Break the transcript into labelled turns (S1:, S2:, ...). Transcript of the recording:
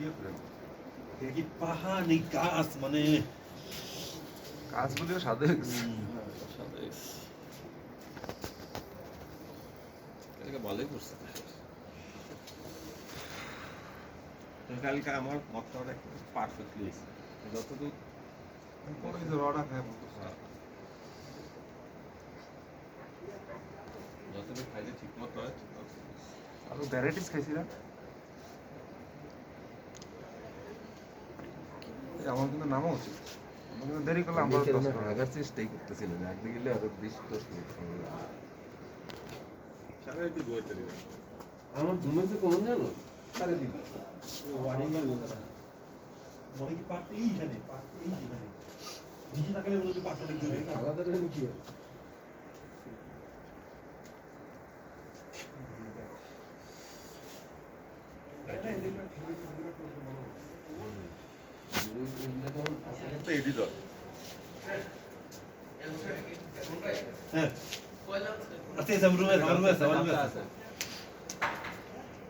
S1: এটা পাহাড় এই গাছ মানে
S2: কাজগুলিও সাদে
S3: এটাকে ভালোই করছে।
S1: কালকে আমার মতটা পারফেক্টলি হয়েছে। যতদূর
S2: ওই রডা খায় বলতো
S3: যতটুকু খাইলে ঠিক মতো হয়
S2: আরও ভ্যারাইটিস খাইছি না এই আমার কিন্তু নামা উচিত। আমার কিন্তু দেরি করলে আমরা
S4: চেষ্টাই গেলে আরও বেশি
S3: তৈরি
S4: আমার ঘুমাইতে জানো? সাড়ে দিন
S1: কি পারতে? এইখানে পারতে এইখানে
S4: আলাদা রকম কি? এগুলো আসলে
S3: এডিটর
S1: হ্যাঁ। আচ্ছা রুমে রুমে আছে রুমে আছে